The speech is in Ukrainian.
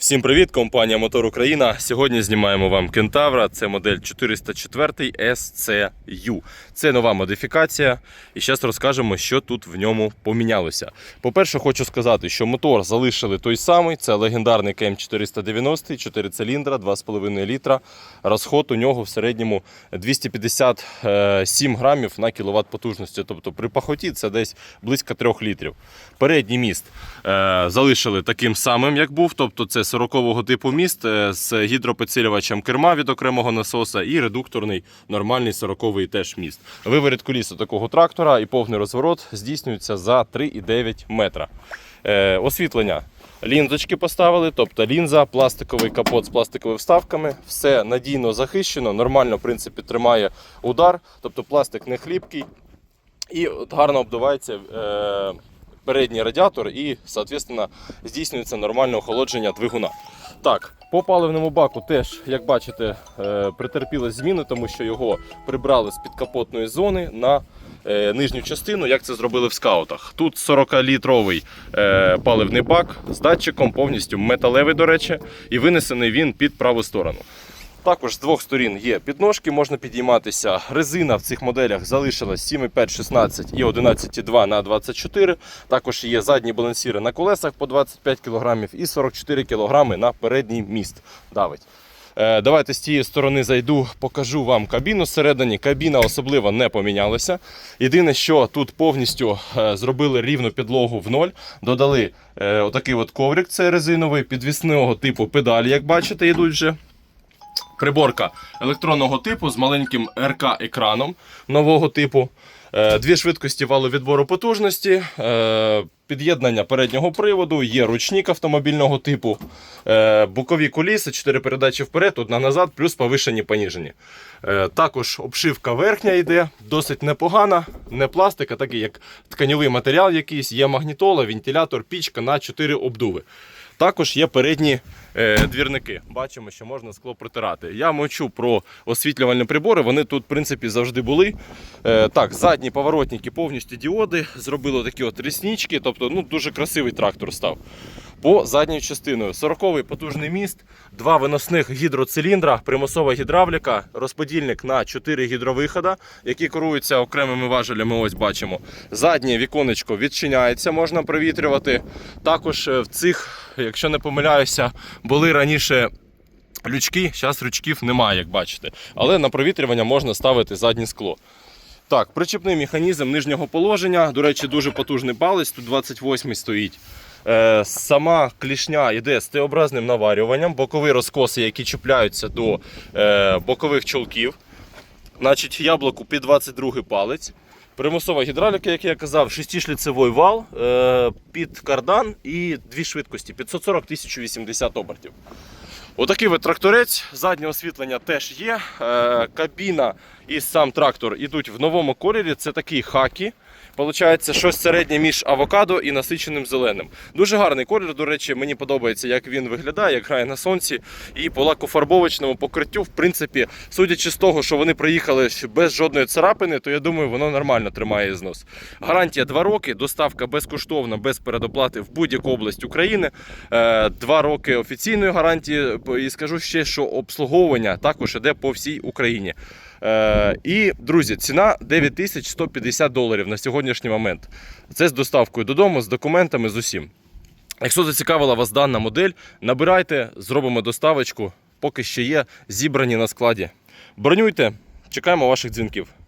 Всім привіт, компанія Мотор Україна. Сьогодні знімаємо вам Кентавра. Це модель 404 SCU. Це нова модифікація. І зараз розкажемо, що тут в ньому помінялося. По-перше, хочу сказати, що мотор залишили той самий. Це легендарний КМ490, 4 циліндра, 2,5 літра. Розход у нього в середньому 257 грамів на кіловат потужності. Тобто при пахоті це десь близько 3 літрів. Передній міст е, залишили таким самим, як був. Тобто це 40-го типу міст е, з гідропідсилювачем керма від окремого насоса і редукторний нормальний 40-й теж міст. Виворіт коліса такого трактора і повний розворот здійснюється за 3,9 метра. Е, освітлення. Лінзочки поставили, тобто лінза, пластиковий капот з пластиковими вставками. Все надійно захищено, нормально в принципі тримає удар, тобто пластик не хліпкий і гарно обдувається е, передній радіатор і, соответственно, здійснюється нормальне охолодження двигуна. Так, по паливному баку теж, як бачите, е, претерпіли зміни, тому що його прибрали з підкапотної зони на е, нижню частину, як це зробили в скаутах. Тут 40-літровий е, паливний бак з датчиком, повністю металевий, до речі, і винесений він під праву сторону. Також з двох сторін є підножки, можна підійматися. Резина в цих моделях залишилась 7,5, 16 і 11,2 на 24. Також є задні балансіри на колесах по 25 кг і 44 кг на передній міст. Давить. Е, Давайте з цієї сторони зайду, покажу вам кабіну всередині. Кабіна особливо не помінялася. Єдине, що тут повністю е, зробили рівну підлогу в ноль, додали е, отакий от коврик, це резиновий, підвісного типу педалі, як бачите, йдуть вже. Приборка електронного типу з маленьким РК-екраном нового типу. Е, Дві швидкості валовідбору потужності, е, під'єднання переднього приводу, є ручник автомобільного типу, е, бокові коліси, 4 передачі вперед, одна назад, плюс повишені поніжені. Також обшивка верхня йде, досить непогана, не пластик, а такий як тканьовий матеріал якийсь, є магнітола, вентилятор, пічка на 4 обдуви. Також є передні е, двірники. Бачимо, що можна скло протирати. Я мовчу про освітлювальні прибори. Вони тут, в принципі, завжди були. Е, так, задні поворотники повністю діоди. Зробили такі от ріснічки. Тобто, ну, дуже красивий трактор став. По задньою частиною 40-й потужний міст, два виносних гідроциліндра, примусова гідравліка, розподільник на 4 гідровихода, які керуються окремими важелями. Ось бачимо. Заднє віконечко відчиняється, можна провітрювати. Також е, в цих, якщо не помиляюся, були раніше. Лючки, зараз лючків немає, як бачите. Але на провітрювання можна ставити заднє скло. Так, причепний механізм нижнього положення. До речі, дуже потужний палець, тут 28 стоїть. Е, сама клішня йде з Т-образним наварюванням, бокові розкоси, які чіпляються до е, бокових чолків. Значить, яблуку під 22 палець. Примусова гідравліка, як я казав, 6-шліцевий вал е, під кардан і дві швидкості 540-1080 обертів. Отакий от тракторець, заднє освітлення теж є. Е, кабіна і сам трактор йдуть в новому кольорі. Це такі хакі. Получається щось середнє між авокадо і насиченим зеленим. Дуже гарний колір, до речі, мені подобається, як він виглядає, як грає на сонці. І по лакофарбовочному покриттю, в принципі, судячи з того, що вони приїхали без жодної царапини, то я думаю, воно нормально тримає знос. Гарантія 2 роки, доставка безкоштовна, без передоплати в будь-яку область України. 2 роки офіційної гарантії. І скажу ще, що обслуговування також іде по всій Україні. Е, і, друзі, ціна 9150 доларів на сьогоднішній момент. Це з доставкою додому, з документами, з усім. Якщо зацікавила вас дана модель, набирайте, зробимо доставочку, поки ще є зібрані на складі. Бронюйте, чекаємо ваших дзвінків.